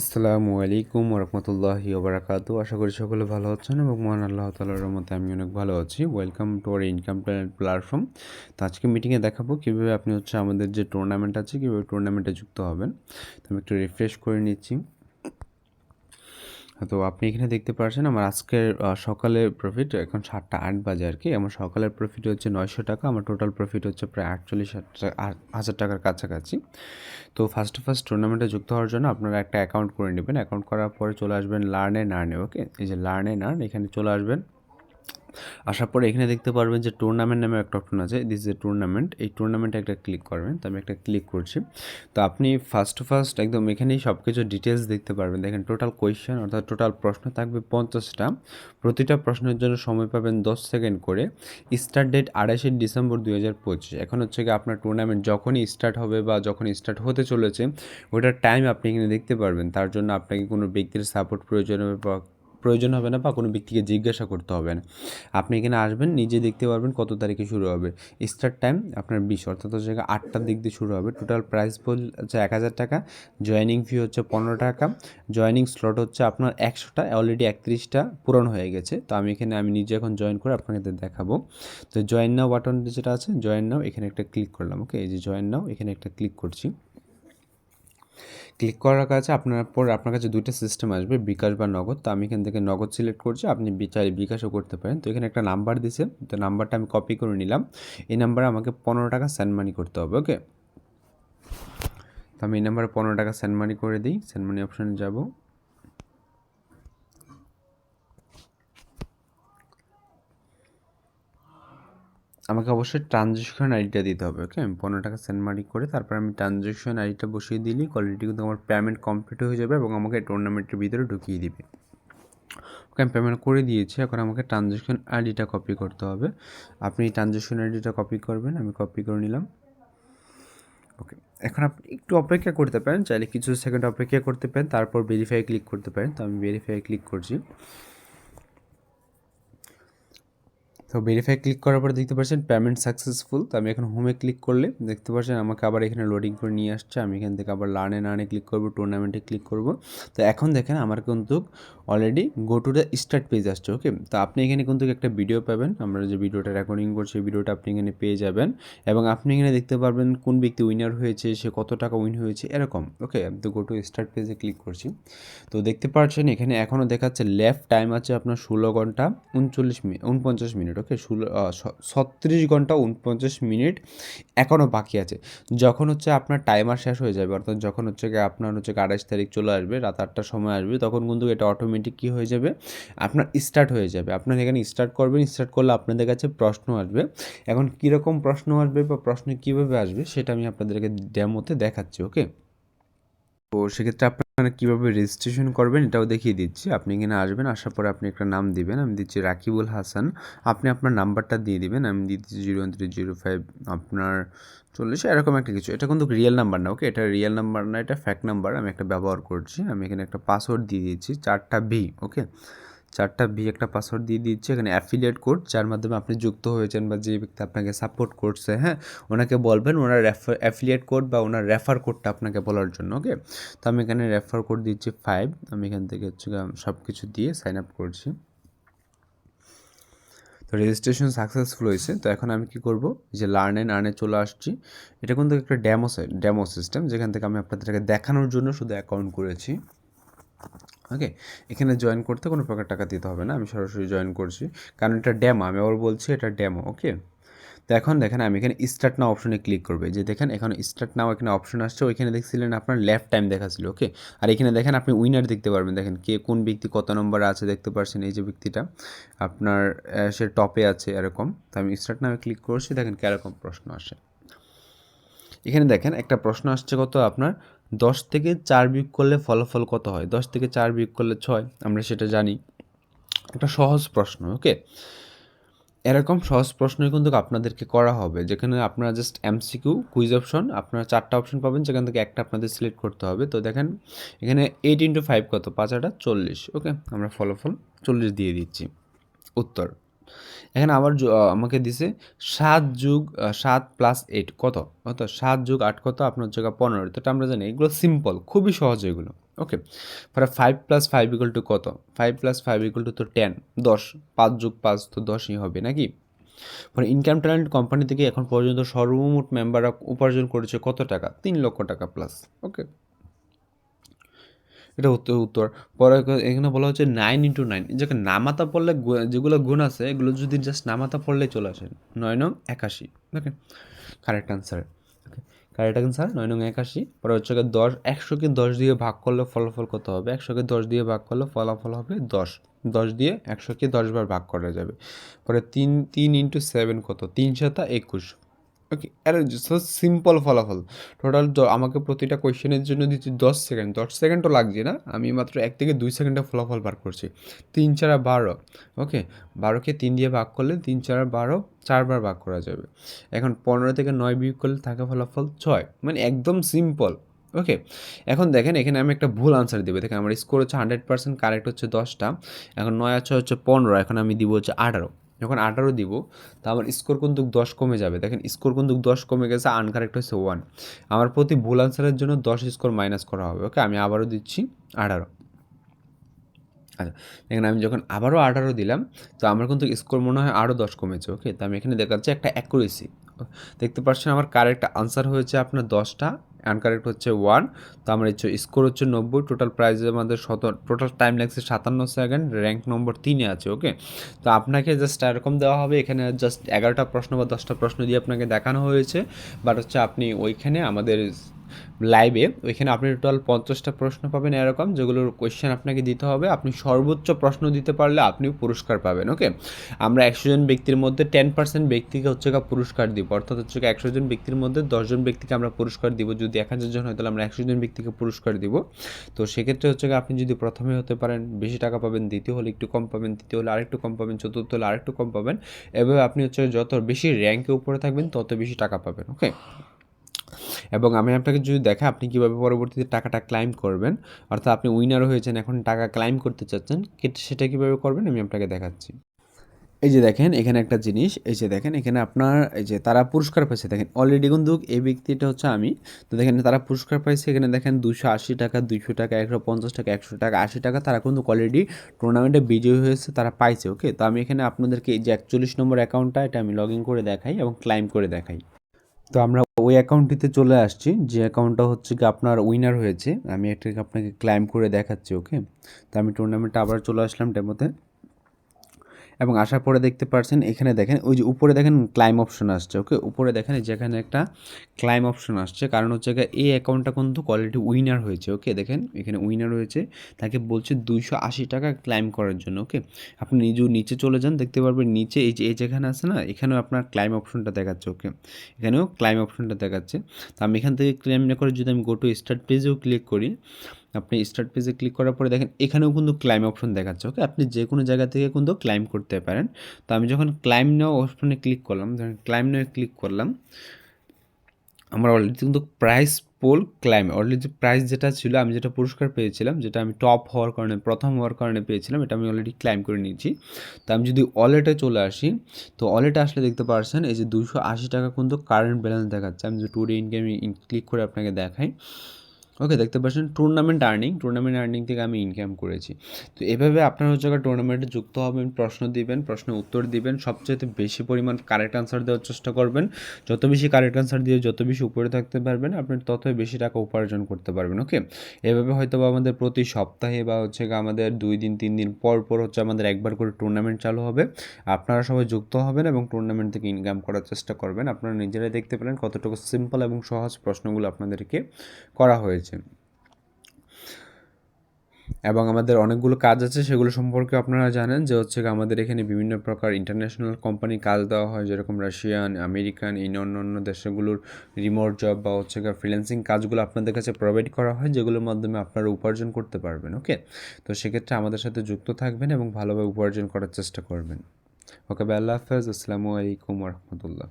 আসসালামু আলাইকুম ওরহমতুল্লাহি ওবরাকাতু। আশা করি সকলে ভালো আছেন এবং মহান আল্লাহ তালার মতে আমি অনেক ভালো আছি। Welcome to our income platform তো আজকে মিটিংয়ে দেখাবো কীভাবে আপনি হচ্ছে আমাদের যে টুর্নামেন্ট আছে, কীভাবে টুর্নামেন্টে যুক্ত হবেন। তো আমি একটু রিফ্রেশ করে নিচ্ছি। তো আপনি এখানে দেখতে পারছেন আমার আজকের সকালের প্রফিট এখন সাতটা আট বাজে আর কি। আমার সকালের প্রফিট হচ্ছে নয়শো টাকা, আমার টোটাল প্রফিট হচ্ছে প্রায় আটচল্লিশ হাজার টাকার কাছাকাছি। তো ফার্স্ট ফার্স্ট টুর্নামেন্টে যুক্ত হওয়ার জন্য আপনারা একটা অ্যাকাউন্ট করে নেবেন। অ্যাকাউন্ট করার পরে চলে আসবেন লার্নে নার্নে ওকে এই যে লার্নে নার্ন এখানে চলে আসবেন। আসার পরে এখানে দেখতে পারবেন যে টুর্নামেন্ট নামে একটা অপশন আছে। দিস এ টুর্নামেন্ট এই টুর্নামেন্টে একটা ক্লিক করবেন। তো আমি একটা ক্লিক করছি। তো আপনি ফার্স্ট টু ফার্স্ট একদম এখানেই সব কিছু ডিটেলস দেখতে পারবেন। দেখেন টোটাল কোয়েশ্চেন অর্থাৎ টোটাল প্রশ্ন থাকবে পঞ্চাশটা। প্রতিটা প্রশ্নের জন্য সময় পাবেন দশ সেকেন্ড করে। স্টার্ট ডেট আড়াইশে ডিসেম্বর দুই হাজার পঁচিশ। এখন হচ্ছে কি আপনার টুর্নামেন্ট যখনই স্টার্ট হবে বা যখন স্টার্ট হতে চলেছে, ওটার টাইম আপনি এখানে দেখতে পারবেন। তার জন্য আপনাকে কোনো ব্যক্তির সাপোর্ট প্রয়োজন হবে বা প্রয়োজন হবে না বা কোনো ব্যক্তিকে জিজ্ঞাসা করতে হবে না। আপনি এখানে আসবেন, নিজে দেখতে পারবেন কত তারিখে শুরু হবে। স্টার্ট টাইম আপনার বিশ, অর্থাৎ হচ্ছে আটটার দিক দিয়ে শুরু হবে। টোটাল প্রাইস বল হচ্ছে এক হাজার টাকা জয়নিং ফি হচ্ছে পনেরো টাকা। জয়নিং স্লট হচ্ছে আপনার একশোটা অলরেডি একত্রিশটা পূরণ হয়ে গেছে। তো আমি এখানে, আমি নিজে এখন জয়েন করে আপনাকে দেখাবো। তো জয়েন নাও বাটন যেটা আছে জয়েন নাও এখানে একটা ক্লিক করলাম ওকে এই যে জয়েন নাও এখানে একটা ক্লিক করছি। ক্লিক করার কাছে আপনার পর আপনার কাছে দুইটা সিস্টেম আসবে, বিকাশ বা নগদ। তো আমি এখান থেকে নগদ সিলেক্ট করছি, আপনি চাইলে বিকাশও করতে পারেন। তো এখানে একটা নাম্বার দিছে, তো নাম্বারটা আমি কপি করে নিলাম। এই নাম্বারে আমাকে পনেরো টাকা সেন্ড মানি করতে হবে ওকে তো আমি এই নাম্বারে পনেরো টাকা সেন্ড মানি করে দিই সেন্ড মানি অপশানে যাব। আমাকে অবশ্যই ট্রানজেকশন আইডিটা দিতে হবে ওকে আমি পনেরো টাকা সেন্ড মানি করে তারপর আমি ট্রানজেকশন আইডিটা বসিয়ে দিলেই কোয়ালিটি কিন্তু আমার পেমেন্ট কমপ্লিট হয়ে যাবে এবং আমাকে টুর্নামেন্টের ভিতরে ঢুকিয়ে দিবে। ওকে আমি পেমেন্ট করে দিয়েছি, এখন আমাকে ট্রানজেকশন আইডিটা কপি করতে হবে। আপনি ট্রানজেকশন আইডিটা কপি করবেন, আমি কপি করে নিলাম। ওকে এখন আপনি একটু অপেক্ষা করতে পারেন, চাইলে কিছু সেকেন্ড অপেক্ষা করতে পারেন, তারপর ভেরিফাই ক্লিক করতে পারেন। তো আমি ভেরিফাই ক্লিক করছি। তো ভেরিফাই ক্লিক করার পরে দেখতে পাচ্ছেন পেমেন্ট সাকসেসফুল তো আমি এখন হোমে ক্লিক করলে দেখতে পাচ্ছেন আমাকে আবার এখানে লোডিং করে নিয়ে আসছে। আমি এখান থেকে আবার লার্নে নার্নে ক্লিক করব টুর্নামেন্টে ক্লিক করব। তো এখন দেখেন আমার কিন্তু already go to the start page আসছে ওকে তো আপনি এখানে কিন্তু একটা ভিডিও পাবেন। আমরা যে ভিডিওটা রেকর্ডিং করছি ভিডিওটা আপনি এখানে পেয়ে যাবেন। এবং আপনি এখানে দেখতে পারবেন কোন ব্যক্তি উইনার হয়েছে, সে কত টাকা উইন হয়েছে, এরকম ওকে তো গো টু স্টার্ট পেজে ক্লিক করছি। তো দেখতে পাচ্ছেন এখানে এখনও দেখাচ্ছে লেফট টাইম আছে আপনার ষোলো ঘণ্টা, উনচল্লিশ মিনিট উনপঞ্চাশ মিনিট ওকে ছত্রিশ ঘণ্টা উনপঞ্চাশ মিনিট এখনও বাকি আছে। যখন হচ্ছে আপনার টাইমার শেষ হয়ে যাবে, অর্থাৎ যখন হচ্ছে গিয়ে আপনার হচ্ছে আঠাশ তারিখ চলে আসবে, রাত আটটার সময় আসবে, তখন কিন্তু এটা অটোমেটিক কী হয়ে যাবে? আপনার স্টার্ট হয়ে যাবে। আপনার এখানে স্টার্ট করবেন স্টার্ট করলে আপনাদের কাছে প্রশ্ন আসবে। এখন কীরকম প্রশ্ন আসবে বা প্রশ্ন কীভাবে আসবে, সেটা আমি আপনাদেরকে ডেমোতে দেখাচ্ছি ওকে তো সেক্ষেত্রে আপনারা কীভাবে রেজিস্ট্রেশন করবেন এটাও দেখিয়ে দিচ্ছি। আপনি এখানে আসবেন, আসার পরে আপনি একটা নাম দিবেন। আমি দিচ্ছি রাকিবুল হাসান। আপনি আপনার নাম্বারটা দিয়ে দিবেন। আমি দিচ্ছি zero one three zero five. আপনার চল্লিশ, এরকম একটা কিছু। এটা কিন্তু রিয়েল নাম্বার না ওকে এটা রিয়েল নাম্বার না, এটা ফ্যাক নাম্বার আমি একটা ব্যবহার করছি। আমি এখানে একটা পাসওয়ার্ড দিয়ে দিচ্ছি, চারটা ভি ওকে চারটা ভি একটা পাসওয়ার্ড দিয়ে দিচ্ছি, এখানে অ্যাফিলিয়েট কোড যার মাধ্যমে আপনি যুক্ত হয়েছেন বা যে ব্যক্তি আপনাকে সাপোর্ট করছে হ্যাঁ? ওনাকে বলবেন, ওনার রেফার অ্যাফিলিয়েট কোড বা ওনার রেফার কোডটা আপনাকে বলার জন্য ওকে তো আমি এখানে রেফার কোড দিচ্ছি ফাইভ আমি এখান থেকে হচ্ছে সব কিছু দিয়ে সাইন আপ করছি। তো রেজিস্ট্রেশন সাকসেসফুল হয়েছে, তো এখন আমি কি করব? যে লার্ন অ্যান্ড আর্নে চলে আসছি। এটা কিন্তু একটা ড্যামো ড্যামো সিস্টেম যেখান থেকে আমি আপনাদেরকে দেখানোর জন্য শুধু অ্যাকাউন্ট করেছি। ওকে এখানে জয়েন করতে কোনো প্রকার টাকা দিতে হবে না, আমি সরাসরি জয়েন করছি। কারণ এটা ড্যামো আমি আবার বলছি এটা ড্যামো ওকে তো এখন দেখেন আমি এখানে স্টার্ট নাও অপশনে ক্লিক করবে। যে দেখেন এখানে স্টার্ট নাও এখানে অপশন আসছে, ওইখানে দেখছিলেন আপনার লেফট টাইম দেখাচ্ছিল ওকে আর এখানে দেখেন আপনি উইনার দেখতে পারবেন, দেখেন কে কোন ব্যক্তি কত নম্বর আছে দেখতে পারছেন এই যে ব্যক্তিটা। আপনার সে টপে আছে এরকম, তো আমি স্টার্ট নামে ক্লিক করছি, দেখেন কীরকম প্রশ্ন আসে। এখানে দেখেন একটা প্রশ্ন আসছে কত আপনার? দশ থেকে চার বিয়োগ করলে ফলাফল কত হয়? দশ থেকে চার বিয়োগ করলে ছয়, আমরা সেটা জানি। একটা সহজ প্রশ্ন ওকে এরকম সহজ প্রশ্নই কিন্তু আপনাদেরকে করা হবে, যেখানে আপনারা জাস্ট এমসিকিউ কুইজ অপশন আপনারা চারটা অপশন পাবেন, যেখান থেকে একটা আপনাদের সিলেক্ট করতে হবে। তো দেখেন, এখানে এইট ইন্টু ফাইভ কত? পাঁচ আটা চল্লিশ ওকে আমরা ফলাফল চল্লিশ দিয়ে দিচ্ছি। উত্তর এখানে আবার আমাকে দিছে সাত যুগ সাত প্লাস এইট কত? কত? সাত যুগ আট কত? আপনার জায়গা পনেরো। তো আমরা জানি, এগুলো সিম্পল খুবই সহজ এগুলো। ওকে পরে five plus five equal to কত? Five plus five equal to তো টেন দশ। পাঁচ যুগ পাঁচ তো দশই হবে, নাকি? পরে ইনকাম ট্যালেন্ট কোম্পানি থেকে এখন পর্যন্ত সর্বমোট মেম্বাররা উপার্জন করেছে কত টাকা? তিন লক্ষ টাকা প্লাস ওকে এটা উত্তর উত্তর। পরে এখানে বলা হচ্ছে নাইন ইন্টু নাইন যাকে নামাতা পড়লে যেগুলো গুণ আছে, এগুলো যদি জাস্ট নামাতা পড়লে চলে আসে। নয় নং একাশি। Okay correct okay correct answer নয় নং একাশি। পরে হচ্ছে দশ, একশোকে দশ দিয়ে ভাগ করলে ফলাফল কত হবে? একশোকে দশ দিয়ে ভাগ করলে ফলাফল হবে দশ। দশ দিয়ে একশোকে দশবার ভাগ করা যাবে। পরে তিন তিন ইন্টু সেভেন কত? তিন সাতা একুশ। ওকে আরে সিম্পল ফলাফল। টোটাল আমাকে প্রতিটা কোয়েশ্চেনের জন্য দিচ্ছি দশ সেকেন্ড। দশ সেকেন্ডও লাগছে না, আমি মাত্র এক থেকে দুই সেকেন্ডে ফলাফল বার করছি। তিন চারা বারো ওকে বারোকে তিন দিয়ে ভাগ করলে তিন চারা বারো চারবার ভাগ করা যাবে। এখন পনেরো থেকে নয় বিয়োগ করলে থাকে ফলাফল ছয় মানে একদম সিম্পল ওকে এখন দেখেন এখানে আমি একটা ভুল আনসার দেবো। দেখেন আমার স্কোর হচ্ছে হান্ড্রেড পার্সেন্ট কারেক্ট হচ্ছে দশটা, এখন নয় আছে হচ্ছে পনেরো, এখন আমি দিব হচ্ছে আঠারো। যখন আঠারো দিব, তা আমার স্কোর কিন্তু দশ কমে যাবে। দেখেন স্কোর কিন্তু দশ কমে গেছে আনকারেক্ট হচ্ছে ওয়ান আমার প্রতি ভুল আনসারের জন্য দশ স্কোর মাইনাস করা হবে ওকে আমি আবারও দিচ্ছি আঠারো। আচ্ছা দেখেন, আমি যখন আবারও আঠারো দিলাম, তো আমার কিন্তু স্কোর মনে হয় আরও দশ কমেছে ওকে তো আমি এখানে দেখাচ্ছি একটা অ্যাকুরেসি দেখতে পাচ্ছেন, আমার কারেক্ট আনসার হয়েছে আপনার দশটা আনকারেক্ট হচ্ছে ওয়ান তো আমার হচ্ছে স্কোর হচ্ছে নব্বই টোটাল প্রাইজ আমাদের শত টোটাল টাইম লাগছে সাতান্ন সেকেন্ড র্যাঙ্ক নম্বর তিনে আছে ওকে তো আপনাকে জাস্ট এরকম দেওয়া হবে, এখানে জাস্ট এগারোটা প্রশ্ন বা দশটা প্রশ্ন দিয়ে আপনাকে দেখানো হয়েছে বাট হচ্ছে আপনি ওইখানে আমাদের লাইভে ওইখানে আপনি টোটাল পঞ্চাশটা প্রশ্ন পাবেন এরকম, যেগুলোর কোয়েশ্চেন আপনাকে দিতে হবে। আপনি সর্বোচ্চ প্রশ্ন দিতে পারলে আপনিও পুরস্কার পাবেন ওকে আমরা একশো জন ব্যক্তির মধ্যে টেন পার্সেন্ট ব্যক্তিকে হচ্ছে পুরস্কার দিব। অর্থাৎ হচ্ছে একশো জন ব্যক্তির মধ্যে দশজন ব্যক্তিকে আমরা পুরস্কার দিব। যদি এক হাজার জন হয়, তাহলে আমরা একশো জন ব্যক্তিকে পুরস্কার দিব। তো সেক্ষেত্রে হচ্ছে আপনি যদি প্রথমে হতে পারেন, বেশি টাকা পাবেন, দ্বিতীয় হলে একটু কম পাবেন, তৃতীয় হলে আরেকটু কম পাবেন, চতুর্থ হলে আরেকটু কম পাবেন। এভাবে আপনি হচ্ছে যত বেশি র্যাঙ্কে উপরে থাকবেন, তত বেশি টাকা পাবেন ওকে এবং আমি আপনাকে যদি দেখা আপনি কীভাবে পরবর্তীতে টাকাটা ক্লাইম করবেন, অর্থাৎ আপনি উইনার হয়েছেন, এখন টাকা ক্লাইম করতে চাচ্ছেন সেটা কীভাবে করবেন আমি আপনাকে দেখাচ্ছি। এই যে দেখেন, এখানে একটা জিনিস, এই যে দেখেন, এখানে আপনার, এই যে তারা পুরস্কার পাইছে, দেখেন অলরেডি কিন্তু এই ব্যক্তিটা হচ্ছে আমি। তো দেখেন, তারা পুরস্কার পাইছে, এখানে দেখেন দুশো আশি টাকা, দুইশো টাকা, একশো পঞ্চাশ টাকা, একশো টাকা, আশি টাকা, তারা কিন্তু অলরেডি টুর্নামেন্টে বিজয়ী হয়েছে, তারা পাইছে ওকে তো আমি এখানে আপনাদেরকে এই যে একচল্লিশ নম্বর অ্যাকাউন্টটা এটা আমি লগ ইন করে দেখাই এবং ক্লাইম করে দেখাই। তো আমরা ওই অ্যাকাউন্টটিতে চলে আসছি। যে অ্যাকাউন্টটা হচ্ছে কি আপনার উইনার হয়েছে। আমি একটা আপনাকে ক্লাইম করে দেখাচ্ছি ওকে তো আমি টুর্নামেন্টে আবার চলে আসলাম ডেমোতে এবং আসার পরে দেখতে পাচ্ছেন এখানে দেখেন, ওই যে উপরে দেখেন ক্লাইম অপশন আসছে ওকে উপরে দেখেন যেখানে একটা ক্লাইম অপশন আসছে, কারণ হচ্ছে এই অ্যাকাউন্টটা কিন্তু কোয়ালিটি উইনার হয়েছে ওকে দেখেন, এখানে উইনার হয়েছে, তাকে বলছে দুইশো আশি টাকা ক্লাইম করার জন্য ওকে আপনি নিজেও নিচে চলে যান, দেখতে পারবেন নিচে এই যে, এই যেখানে আছে না, এখানেও আপনার ক্লাইম অপশনটা দেখাচ্ছে ওকে এখানেও ক্লাইম অপশনটা দেখাচ্ছে। তো আমি এখান থেকে ক্লাইম না করে যদি আমি গো টু স্টার্ট পেজেও ক্লিক করি আপনি স্টার্ট পেজে ক্লিক করার পরে দেখেন, এখানেও কিন্তু ক্লাইম অপশন দেখাচ্ছে ওকে আপনি যে কোনো জায়গা থেকে কিন্তু ক্লাইম করতে পারেন। তো আমি যখন ক্লাইম নেওয়া অপশনে ক্লিক করলাম, যখন ক্লাইম নেওয়া ক্লিক করলাম, আমার অলরেডি কিন্তু prize pool claim already prize যেটা ছিল, আমি যেটা পুরস্কার পেয়েছিলাম, যেটা আমি টপ হওয়ার কারণে, প্রথম হওয়ার কারণে পেয়েছিলাম, এটা আমি অলরেডি ক্লাইম করে নিয়েছি। তো আমি যদি ওয়ালেটে চলে আসি, তো ওয়ালেটে আসলে দেখতে পারছেন, এই যে দুশো আশি টাকা কিন্তু কারেন্ট ব্যালেন্স দেখাচ্ছে। আমি যে টুডে ইনকাম ক্লিক করে আপনাকে দেখাই ওকে দেখতে পাচ্ছেন টুর্নামেন্ট আর্নিং টুর্নামেন্ট আর্নিং থেকে আমি ইনকাম করেছি। তো এভাবে আপনার হচ্ছে টুর্নামেন্টে যুক্ত হবেন, প্রশ্ন দিবেন, প্রশ্নের উত্তর দিবেন সবচেয়ে বেশি পরিমাণ কারেক্ট আনসার দেওয়ার চেষ্টা করবেন। যত বেশি কারেক্ট আনসার দিয়ে যত বেশি উপরে থাকতে পারবেন, আপনি ততই বেশি টাকা উপার্জন করতে পারবেন ওকে এভাবে হয়তো আমাদের প্রতি সপ্তাহে বা হচ্ছে আমাদের দুই দিন, তিন দিন পর পর হচ্ছে আমাদের একবার করে টুর্নামেন্ট চালু হবে। আপনারা সবাই যুক্ত হবেন এবং টুর্নামেন্ট থেকে ইনকাম করার চেষ্টা করবেন। আপনারা নিজেরাই দেখতে পেলেন কতটুকু সিম্পল এবং সহজ প্রশ্নগুলো আপনাদেরকে করা হয়েছে। এবং আমাদের অনেকগুলো কাজ আছে, সেগুলো সম্পর্কে আপনারা জানেন যে হচ্ছে আমাদের এখানে বিভিন্ন প্রকার ইন্টারন্যাশনাল কোম্পানি কাজ দেওয়া হয়, যেরকম রাশিয়ান, আমেরিকান, এই অন্য অন্য দেশগুলোর রিমোট জব বা হচ্ছে ফ্রিল্যান্সিং কাজগুলো আপনাদের কাছে প্রোভাইড করা হয়, যেগুলোর মাধ্যমে আপনারা উপার্জন করতে পারবেন ওকে তো সেক্ষেত্রে আমাদের সাথে যুক্ত থাকবেন এবং ভালোভাবে উপার্জন করার চেষ্টা করবেন। ওকে আল্লাহ হাফেজ। আসসালামু আলাইকুম রহমতুল্লাহ।